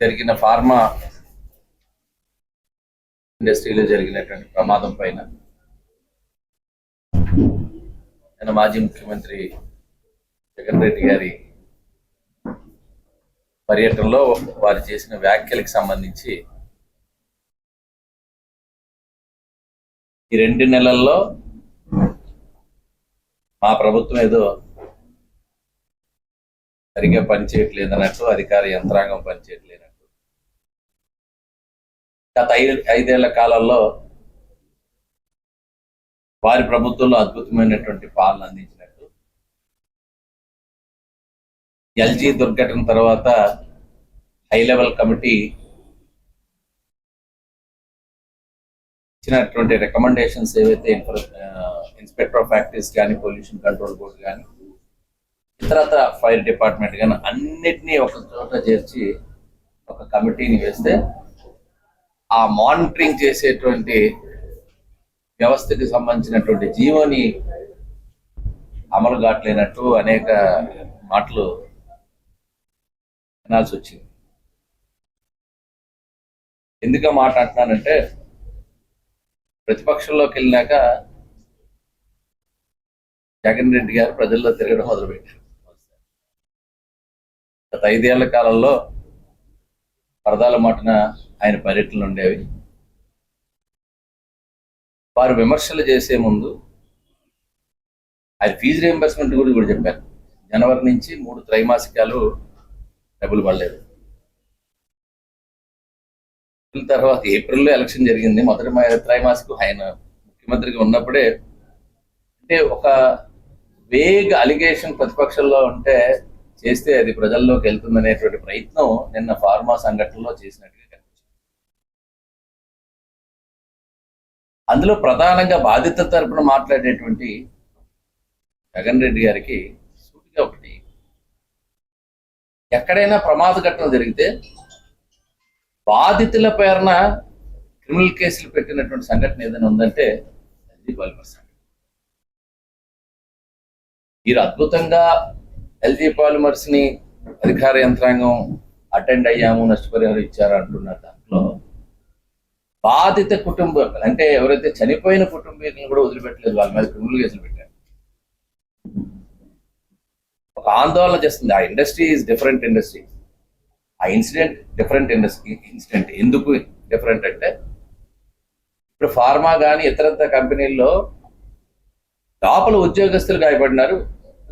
జరిగిన ఫార్మా ఇండస్ట్రీలో జరిగినటువంటి ప్రమాదం పైన నేను మాజీ ముఖ్యమంత్రి జగన్ రెడ్డి గారి పర్యటనలో వారు చేసిన వ్యాఖ్యలకు సంబంధించి ఈ రెండు నెలల్లో మా ప్రభుత్వం ఏదో సరిగ్గా పనిచేయట్లేదు అన్నట్టు అధికార యంత్రాంగం పనిచేయట్లేనట్టు గత ఐదు ఐదేళ్ళ కాలంలో వారి ప్రభుత్వంలో అద్భుతమైనటువంటి పాలన అందించినట్టు. ఎల్జీ దుర్ఘటన తర్వాత హై లెవెల్ కమిటీ ఇచ్చినటువంటి రికమెండేషన్స్ ఏవైతే ఇన్స్పెక్టర్ ఆఫ్ ఫ్యాక్టరీస్ కానీ పొల్యూషన్ కంట్రోల్ బోర్డు కానీ ఇతరత ఫైర్ డిపార్ట్మెంట్ కానీ అన్నిటినీ ఒక చోట చేర్చి ఒక కమిటీని వేస్తే ఆ మానిటరింగ్ చేసేటువంటి వ్యవస్థకి సంబంధించినటువంటి జీవోని అమలు కావట్లేనట్టు అనేక మాటలు వినాల్సి వచ్చింది. ఎందుకు మాట్లాడుతున్నానంటే ప్రతిపక్షంలోకి వెళ్ళినాక జగన్ రెడ్డి గారు ప్రజల్లో తిరగడం మొదలుపెట్టారు. గత ఐదేళ్ళ కాలంలో పరదాల మాటన ఆయన పర్యటనలు ఉండేవి. వారు విమర్శలు చేసే ముందు ఆయన ఫీజు రియంబర్స్మెంట్ గురించి కూడా చెప్పారు. జనవరి నుంచి మూడు త్రైమాసికాలు డబ్బులు పడలేదు. తర్వాత ఏప్రిల్లో ఎలక్షన్ జరిగింది. మొదటి త్రైమాసికం ఆయన ముఖ్యమంత్రిగా ఉన్నప్పుడే అంటే ఒక వేగ్ అలిగేషన్ ప్రతిపక్షంలో ఉంటే చేస్తే అది ప్రజల్లోకి వెళ్తుందనేటువంటి ప్రయత్నం నిన్న ఫార్మా సంఘటనలో చేసినట్టుగా అందులో ప్రధానంగా బాధిత తరపున మాట్లాడేటువంటి జగన్ రెడ్డి గారికి సూటిగా ఒకటి. ఎక్కడైనా ప్రమాద ఘటన జరిగితే బాధితుల పేరున క్రిమినల్ కేసులు పెట్టినటువంటి సంఘటన ఏదైనా ఉందంటే ఎల్జీ పాలిమర్స్ సంఘటన మీరు అద్భుతంగా ఎల్జీ పాలిమర్స్ని అధికార యంత్రాంగం అటెండ్ అయ్యాము నష్టపరిహారం ఇచ్చారు అంటున్నారు దాంట్లో. బాధిత కుటుంబం అంటే ఎవరైతే చనిపోయిన కుటుంబీకులను కూడా వదిలిపెట్టలేదు వాళ్ళ మీద క్రిమినల్ కేసులు పెట్టారు. ఒక ఆందోళన చేస్తుంది. ఆ ఇండస్ట్రీ ఈజ్ డిఫరెంట్ ఇండస్ట్రీ ఆ ఇన్సిడెంట్ డిఫరెంట్ ఇండస్ట్రీ ఇన్సిడెంట్ ఎందుకు డిఫరెంట్ అంటే ఇప్పుడు ఫార్మా కానీ ఇతరత కంపెనీల్లో లోపల ఉద్యోగస్తులు గాయపడినారు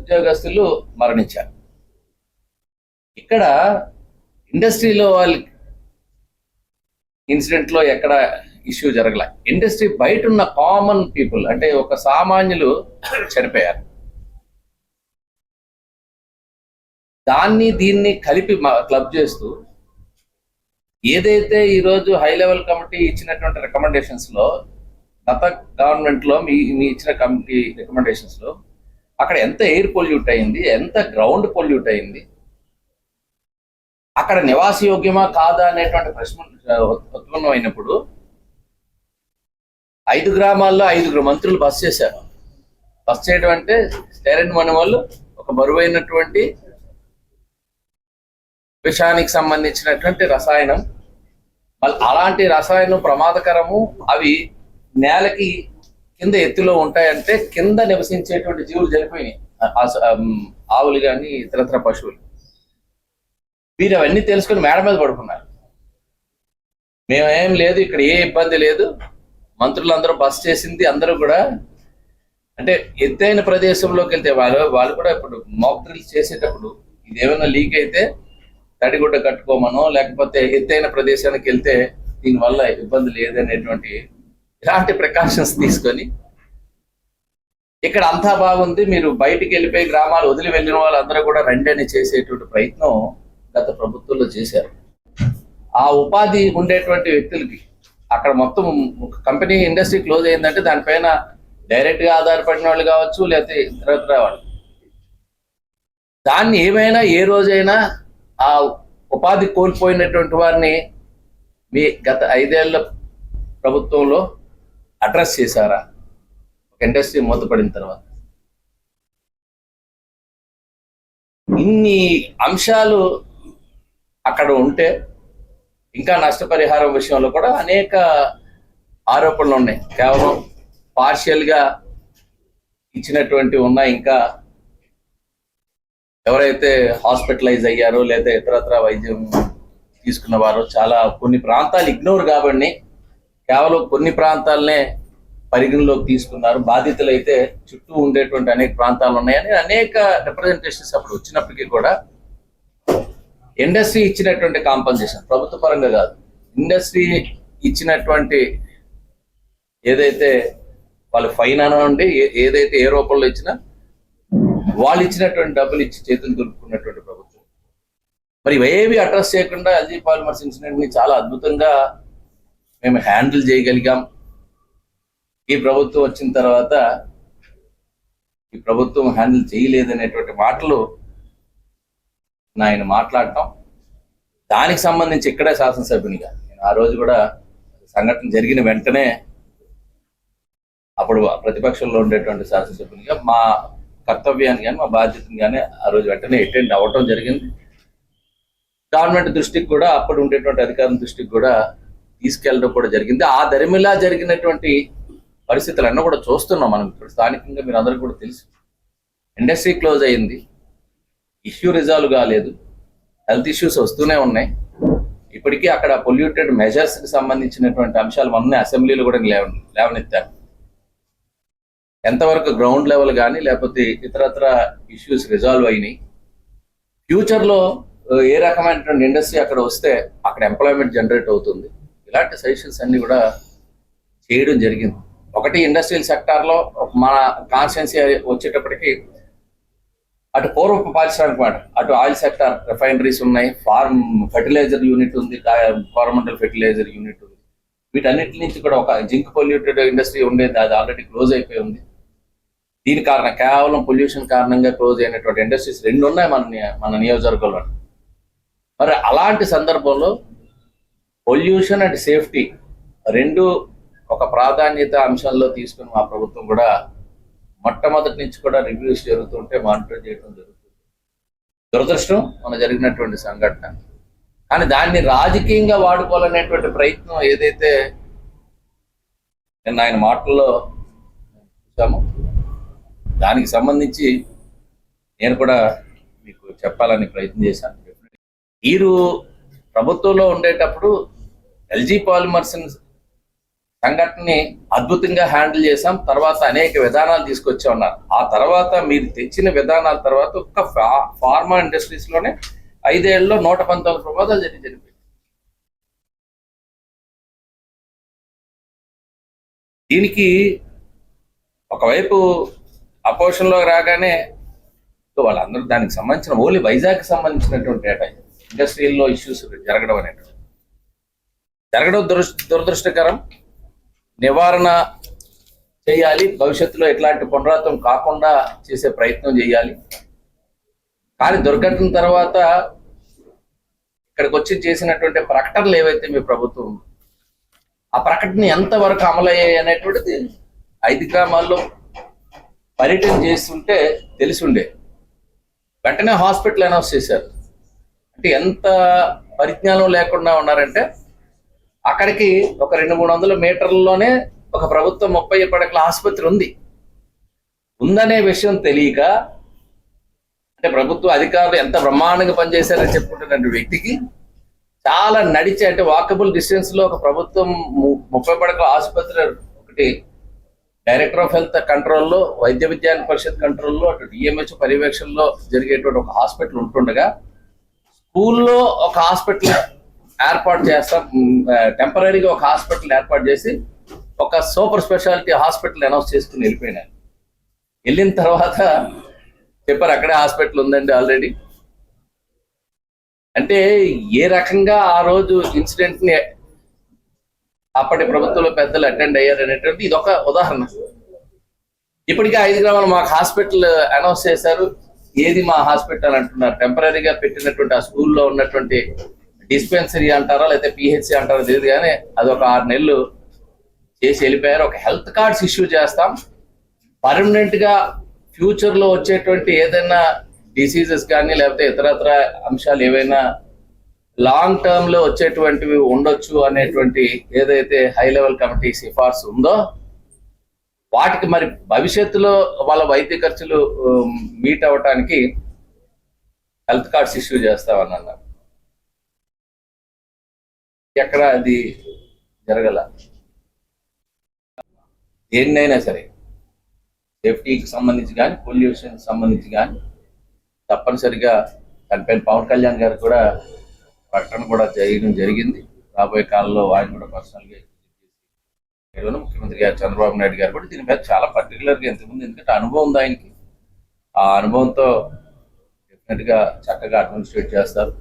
ఉద్యోగస్తులు మరణించారు. ఇక్కడ ఇండస్ట్రీలో వాళ్ళకి ఇన్సిడెంట్లో ఎక్కడ ఇష్యూ జరగలే. ఇండస్ట్రీ బయట ఉన్న కామన్ పీపుల్ అంటే ఒక సామాన్యులు చనిపోయారు దాన్ని దీన్ని కలిపి క్లబ్ చేస్తూ ఏదైతే ఈరోజు హై లెవెల్ కమిటీ ఇచ్చినటువంటి రికమెండేషన్స్లో గత గవర్నమెంట్లో మీ మీ ఇచ్చిన కమిటీ రికమెండేషన్స్లో అక్కడ ఎంత ఎయిర్ పొల్యూట్ అయింది ఎంత గ్రౌండ్ పొల్యూట్ అయింది అక్కడ నివాసయోగ్యమా కాదా అనేటువంటి ప్రశ్న ఉత్పన్నం అయినప్పుడు ఐదు గ్రామాల్లో ఐదుగురు మంత్రులు బస్ చేశారు. బస్ చేయడం అంటే స్టైరెంట్ మన వాళ్ళు ఒక బరువైనటువంటి విషానికి సంబంధించినటువంటి రసాయనం. మళ్ళీ అలాంటి రసాయనం ప్రమాదకరము అవి నేలకి కింద ఎత్తులో ఉంటాయంటే కింద నివసించేటువంటి జీవులు చనిపోయినాయి. ఆవులు కానీ ఇతరత్ర పశువులు. వీరు అవన్నీ తెలుసుకొని మేడ మీద పడుకున్నారు. మేమేం లేదు ఇక్కడ ఏ ఇబ్బంది లేదు. మంత్రులు అందరూ బస్ చేసింది అందరూ కూడా అంటే ఎత్తైన ప్రదేశంలోకి వెళ్తే వాళ్ళు వాళ్ళు కూడా ఇప్పుడు మాక్ డ్రిల్స్ చేసేటప్పుడు ఇది ఏమైనా లీక్ అయితే తడిగుడ్డ కట్టుకోమనో లేకపోతే ఎత్తైన ప్రదేశానికి వెళ్తే దీనివల్ల ఇబ్బంది లేదనేటువంటి ఇలాంటి ప్రికాషన్స్ తీసుకొని ఇక్కడ అంతా బాగుంది. మీరు బయటికి వెళ్ళిపోయి గ్రామాలు వదిలి వెళ్ళిన వాళ్ళందరూ కూడా రండి అని చేసేటువంటి ప్రయత్నం గత ప్రభుత్వంలో చేశారు. ఆ ఉపాధి ఉండేటువంటి వ్యక్తులకి అక్కడ మొత్తం కంపెనీ ఇండస్ట్రీ క్లోజ్ అయిందంటే దానిపైన డైరెక్ట్గా ఆధారపడిన వాళ్ళు కావచ్చు లేకపోతే ఇతరత్ర వాళ్ళు. దాన్ని ఏమైనా ఏ రోజైనా ఆ ఉపాధి కోల్పోయినటువంటి వారిని మీ గత ఐదేళ్ళ ప్రభుత్వంలో అడ్రస్ చేశారా? ఒక ఇండస్ట్రీ మూతపడిన తర్వాత. ఇన్ని అంశాలు అక్కడ ఉంటే ఇంకా నష్టపరిహారం విషయంలో కూడా అనేక ఆరోపణలు ఉన్నాయి. కేవలం పార్షియల్గా ఇచ్చినటువంటి ఉన్నా ఇంకా ఎవరైతే హాస్పిటలైజ్ అయ్యారో లేదా ఇతరత్ర వైద్యం తీసుకున్న వారు చాలా కొన్ని ప్రాంతాలు ఇగ్నోర్ కాబట్టి కేవలం కొన్ని ప్రాంతాలనే పరిగణలోకి తీసుకున్నారు. బాధితులు అయితే చుట్టూ ఉండేటువంటి అనేక ప్రాంతాలు ఉన్నాయని అనేక రిప్రజెంటేషన్స్ అప్పుడు వచ్చినప్పటికీ కూడా ఇండస్ట్రీ ఇచ్చినటువంటి కాంపన్సేషన్ ప్రభుత్వ పరంగా కాదు. ఇండస్ట్రీ ఇచ్చినటువంటి ఏదైతే వాళ్ళు ఫైన్ అనండి ఏ- ఏదైతే ఏ రూపంలో ఇచ్చినా వాళ్ళు ఇచ్చినటువంటి డబ్బులు ఇచ్చి చేతులు దులుపుకున్నటువంటి ప్రభుత్వం. మరి ఇవేవి అడ్రస్ చేయకుండా ఎల్జీ పాలిమర్స్ ఇన్సిడెంట్ని చాలా అద్భుతంగా మేము హ్యాండిల్ చేయగలిగాం. ఈ ప్రభుత్వం వచ్చిన తర్వాత ఈ ప్రభుత్వం హ్యాండిల్ చేయలేదనేటువంటి మాటలు ఆయన మాట్లాడటం. దానికి సంబంధించి ఇక్కడే శాసనసభ్యునిగా. నేను ఆ రోజు కూడా సంఘటన జరిగిన వెంటనే అప్పుడు ప్రతిపక్షంలో ఉండేటువంటి శాసనసభ్యునిగా మా కర్తవ్యాన్ని కానీ మా బాధ్యతని కానీ ఆ రోజు వెంటనే అటెండ్ అవ్వటం జరిగింది. గవర్నమెంట్ దృష్టికి కూడా అప్పుడు ఉండేటువంటి అధికారం దృష్టికి కూడా తీసుకెళ్ళడం కూడా జరిగింది. ఆ దరిమిలా జరిగినటువంటి పరిస్థితులన్నీ కూడా చూస్తున్నాం మనం ఇప్పుడు. స్థానికంగా మీరు అందరికీ కూడా తెలుసు. ఇండస్ట్రీ క్లోజ్ అయింది. ఇష్యూ రిజాల్వ్ కాలేదు. హెల్త్ ఇష్యూస్ వస్తూనే ఉన్నాయి. ఇప్పటికీ అక్కడ పొల్యూటెడ్ మెజర్స్కి సంబంధించినటువంటి అంశాలు మొన్న అసెంబ్లీలో కూడా లేవ లేవనెత్తారు. ఎంతవరకు గ్రౌండ్ లెవెల్ కానీ లేకపోతే ఇతరత్ర ఇష్యూస్ రిజాల్వ్ అయినాయి. ఫ్యూచర్లో ఏ రకమైనటువంటి ఇండస్ట్రీ అక్కడ వస్తే అక్కడ ఎంప్లాయ్మెంట్ జనరేట్ అవుతుంది. ఇలాంటి సజెషన్స్ అన్ని కూడా చేయడం జరిగింది. ఒకటి ఇండస్ట్రియల్ సెక్టార్లో మన కాన్స్టెన్సీ వచ్చేటప్పటికి అటు పూర్వపు పారిశ్రామిక మాట అటు ఆయిల్ సెక్టార్ రిఫైనరీస్ ఉన్నాయి ఫార్మ్ ఫెర్టిలైజర్ యూనిట్ ఉంది కోరమండల్ ఫెర్టిలైజర్ యూనిట్ ఉంది. వీటన్నిటి నుంచి కూడా ఒక జింక్ పొల్యూటెడ్ ఇండస్ట్రీ ఉండేది అది ఆల్రెడీ క్లోజ్ అయిపోయి ఉంది. దీని కారణం కేవలం పొల్యూషన్ కారణంగా క్లోజ్ అయినటువంటి ఇండస్ట్రీస్ రెండు ఉన్నాయి మన మన నియోజకవర్గంలో. మరి అలాంటి సందర్భంలో పొల్యూషన్ అండ్ సేఫ్టీ రెండు ఒక ప్రాధాన్యత అంశంలో తీసుకుని మా ప్రభుత్వం కూడా మొట్టమొదటి నుంచి కూడా రివ్యూస్ జరుగుతుంటే మానిటర్ చేయడం జరుగుతుంది. దురదృష్టం మన జరిగినటువంటి సంఘటన. కానీ దాన్ని రాజకీయంగా వాడుకోవాలనేటువంటి ప్రయత్నం ఏదైతే నిన్న ఆయన మాటల్లో చూసామో దానికి సంబంధించి నేను కూడా మీకు చెప్పాలని ప్రయత్నం చేశాను. మీరు ప్రభుత్వంలో ఉండేటప్పుడు ఎల్జీ పాలిమర్స్ని సంఘటనని అద్భుతంగా హ్యాండిల్ చేశాం. తర్వాత అనేక విధానాలు తీసుకొచ్చా ఉన్నారు ఆ తర్వాత మీరు తెచ్చిన విధానాల తర్వాత ఒక్క ఫా- ఫార్మా ఇండస్ట్రీస్లోనే ఐదేళ్ళలో నూట పంతొమ్మిది ప్రమాదాలు జరిగి జరిగిపోయి దీనికి ఒకవైపు అపోషన్లోకి రాగానే వాళ్ళందరూ దానికి సంబంధించిన ఓన్లీ వైజాగ్ సంబంధించినటువంటి డేటా ఇండస్ట్రియల్లో ఇష్యూస్ జరగడం అనేటువంటి జరగడం దురదృష్టకరం. నివారణ చేయాలి. భవిష్యత్తులో ఎట్లాంటి పునరావృతం కాకుండా చేసే ప్రయత్నం చేయాలి. కానీ దుర్ఘటన తర్వాత ఇక్కడికి వచ్చి చేసినటువంటి ప్రకటనలు ఏవైతే మీ ప్రభుత్వం ఆ ప్రకటన ఎంతవరకు అమలయ్యాయి అనేటువంటిది ఐదు గ్రామాల్లో పర్యటన చేస్తుంటే తెలిసుండే. వెంటనే హాస్పిటల్ అనౌన్స్ చేశారు. అంటే ఎంత పరిజ్ఞానం లేకుండా ఉన్నారంటే అక్కడికి ఒక రెండు మూడు వందల మీటర్లలోనే ఒక ప్రభుత్వ ముప్పై పడకల ఆసుపత్రి ఉంది. ఉందనే విషయం తెలియక అంటే ప్రభుత్వ అధికారులు ఎంత బ్రహ్మాండంగా పనిచేశారని చెప్పుకుంటున్న వ్యక్తికి చాలా నడిచి అంటే వాకబుల్ డిస్టెన్స్లో ఒక ప్రభుత్వం ముప్పై పడకల ఆసుపత్రి ఒకటి డైరెక్టర్ ఆఫ్ హెల్త్ కంట్రోల్లో వైద్య విజ్ఞాన పరిషత్ కంట్రోల్లో అటు డిఎంహెచ్ పర్యవేక్షణలో జరిగేటువంటి ఒక హాస్పిటల్ ఉంటుండగా స్కూల్లో ఒక హాస్పిటల్ ఏర్పాటు చేస్తాం. టెంపరీగా ఒక హాస్పిటల్ ఏర్పాటు చేసి ఒక సూపర్ స్పెషాలిటీ హాస్పిటల్ అనౌన్స్ చేసుకుని వెళ్ళిపోయినాను వెళ్ళిన తర్వాత చెప్పారు అక్కడే హాస్పిటల్ ఉందండి ఆల్రెడీ అంటే ఏ రకంగా ఆ రోజు ఇన్సిడెంట్ని అప్పటి ప్రభుత్వంలో పెద్దలు అటెండ్ అయ్యారు అనేటువంటి ఇది ఒక ఉదాహరణ. ఇప్పటికే ఐదు గ్రామాలు మాకు హాస్పిటల్ అనౌన్స్ చేశారు. ఏది మా హాస్పిటల్ అంటున్నారు. టెంపరీగా పెట్టినటువంటి ఆ స్కూల్లో ఉన్నటువంటి డిస్పెన్సరీ అంటారా లేకపోతే పిహెచ్సి అంటారా తెలియదు కానీ అది ఒక ఆరు నెలలు చేసి వెళ్ళిపోయారు. ఒక హెల్త్ కార్డ్స్ ఇష్యూ చేస్తాం. పర్మనెంట్గా ఫ్యూచర్లో వచ్చేటువంటి ఏదైనా డిసీజెస్ కానీ లేకపోతే ఇతరత్ర అంశాలు ఏవైనా లాంగ్ టర్మ్లో వచ్చేటువంటివి ఉండొచ్చు అనేటువంటి ఏదైతే హై లెవెల్ కమిటీ సిఫార్సు ఉందో వాటికి మరి భవిష్యత్తులో వాళ్ళ వైద్య ఖర్చులు మీట్ అవ్వటానికి హెల్త్ కార్డ్స్ ఇష్యూ చేస్తామని అన్నారు. ఎక్కడ అది జరగల. దేన్నైనా సరే సేఫ్టీకి సంబంధించి కానీ పొల్యూషన్ సంబంధించి కానీ తప్పనిసరిగా దానిపైన పవన్ కళ్యాణ్ గారు కూడా ప్రకటన కూడా చేయడం జరిగింది. రాబోయే కాలంలో ఆయన కూడా పర్సనల్గా ముఖ్యమంత్రి గారు చంద్రబాబు నాయుడు గారు కూడా దీని మీద చాలా పర్టికులర్గా ఎంతమంది ఎందుకంటే అనుభవం ఉంది ఆయనకి. ఆ అనుభవంతో డెఫినెట్గా చక్కగా అడ్మినిస్ట్రేట్ చేస్తారు.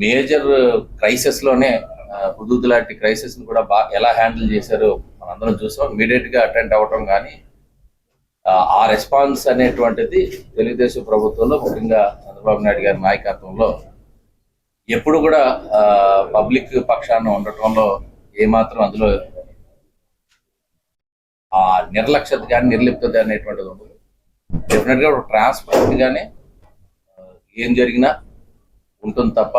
మేజర్ క్రైసిస్లోనే హుదూద్ లాంటి క్రైసిస్ని కూడా బాగా ఎలా హ్యాండిల్ చేశారో మనందరం చూసాం. ఇమీడియట్గా అటెండ్ అవ్వటం కానీ ఆ, రెస్పాన్స్ అనేటువంటిది తెలుగుదేశం ప్రభుత్వంలో ముఖ్యంగా చంద్రబాబు నాయుడు గారి నాయకత్వంలో ఎప్పుడు కూడా పబ్లిక్ పక్షాన ఉండటంలో ఏమాత్రం అందులో ఆ నిర్లక్ష్యత కానీ నిర్లిప్తత అనేటువంటిది ఉండదు. డెఫినెట్గా ఏం జరిగినా ఉంటుంది తప్ప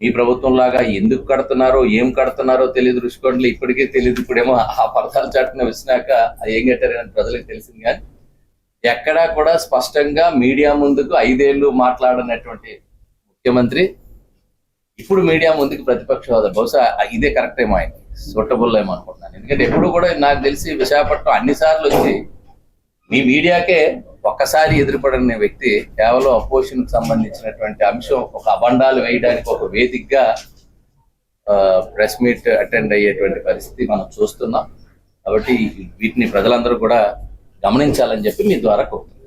మీ ప్రభుత్వం లాగా ఎందుకు కడుతున్నారో ఏం కడుతున్నారో తెలియదు రుషికొండలు ఇప్పటికే తెలియదు. ఇప్పుడేమో ఆ పరదాల చాటున వచ్చినాక ఏం కట్టారని ప్రజలకు తెలిసింది కానీ ఎక్కడా కూడా స్పష్టంగా మీడియా ముందుకు ఐదేళ్ళు మాట్లాడనటువంటి ముఖ్యమంత్రి ఇప్పుడు మీడియా ముందుకు ప్రతిపక్ష హోదా బహుశా ఇదే కరెక్ట్ ఏమో ఆయన సూటబుల్ ఏమో అనుకుంటున్నాను. ఎందుకంటే ఎప్పుడు కూడా నాకు తెలిసి విశాఖపట్నం అన్ని సార్లు వచ్చి మీ మీడియాకే ఒక్కసారి ఎదురుపడిన వ్యక్తి కేవలం అపోజిషన్ సంబంధించినటువంటి అంశం ఒక అబండాలు వేయడానికి ఒక వేదికగా ప్రెస్ మీట్ అటెండ్ అయ్యేటువంటి పరిస్థితి మనం చూస్తున్నాం. కాబట్టి వీటిని ప్రజలందరూ కూడా గమనించాలని చెప్పి మీ ద్వారా కోరుతున్నాం.